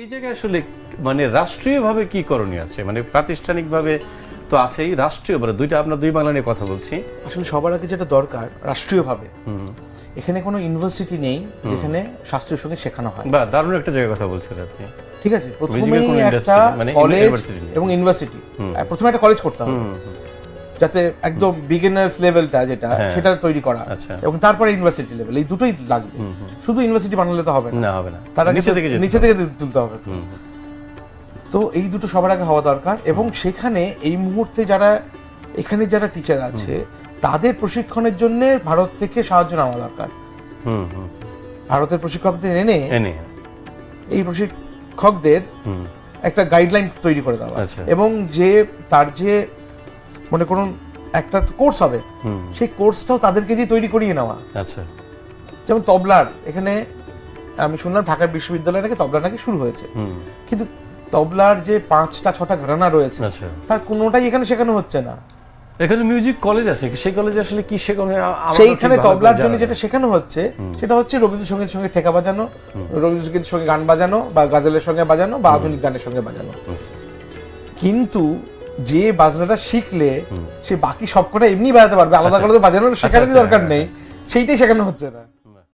এই জায়গায় আসলে মানে রাষ্ট্রীয়ভাবে কি করণীয় আছে? মানে প্রাতিষ্ঠানিকভাবে তো আছেই রাষ্ট্রীয় মানে দুইটা আমরা দুই বাংলা নিয়ে কথা বলছি। আসলে সবার আগে যেটা দরকার রাষ্ট্রীয়ভাবে। এখানে কোনো ইউনিভার্সিটি নেই যেখানে শাস্ত্রীয় সংগীত শেখানো হয়। বা দারুণ একটা জায়গায় কথা বলছেন আপনি। ঠিক আছে কোনো প্রথমেই একটা মানে কলেজ এবং ইউনিভার্সিটি। প্রথমে একটা কলেজ করতে হবে। যাতে একদম বিগিনার্স লেভেলটা যেটা হ্যাঁ। সেটা তৈরি করা। আচ্ছা। এবং তারপরে ইউনিভার্সিটি লেভেল এই দুটোই লাগবে। শুধু ইউনিভার্সিটি বানালে তো হবে না। না হবে না। তার নিচে থেকে নিচে থেকে তুলতে হবে। তো। এই দুটো সবার আগে হওয়া দরকার এবং সেখানে এই মুহূর্তে যারা এখানে যারা টিচার আছে তাদের প্রশিক্ষণের জন্য ভারত থেকে সাহায্য নেওয়া দরকার। হুম হুম। ভারতের প্রশিক্ষকদের এনে এনে। এই প্রশিক্ষকদের হুম। একটা গাইডলাইন তৈরি করে দেওয়া। আচ্ছা। এবং যে তার যে মনে করুন একটা কোর্স হবে। সেই কোর্সটাও তাদেরকে দিয়ে তৈরি করিয়ে নেওয়া। আচ্ছা। যেমন তবলার এখানে আমি শুনলাম ঢাকা বিশ্ববিদ্যালয়ে নাকি তবলা নাকি শুরু হয়েছে। কিন্তু তবলার যে পাঁচটা ছটা ঘরানা রয়েছে আচ্ছা। তার কোনোটাই এখানে শেখানো হচ্ছে না। এখানে মিউজিক কলেজ আছে। সেই কলেজে আসলে কি শেখানো? সেইখানে তবলার জন্য যেটা শেখানো হচ্ছে সেটা হচ্ছে রবীন্দ্রসঙ্গীতের সঙ্গে ঠেকা বাজানো রবীন্দ্রসঙ্গীতের সঙ্গে গান বাজানো বা গাজলের সঙ্গে বাজানো বা আধুনিক গানের সঙ্গে বাজানো। কিন্তু যে বাজনাটা শিখলে সে বাকি সবকটা এমনি বাজাতে পারবে আলাদা করে তো বাজানোর শেখানোর আচ্ছা, দরকার হ্যাঁ, নেই। সেইটাই শেখানো হচ্ছে না।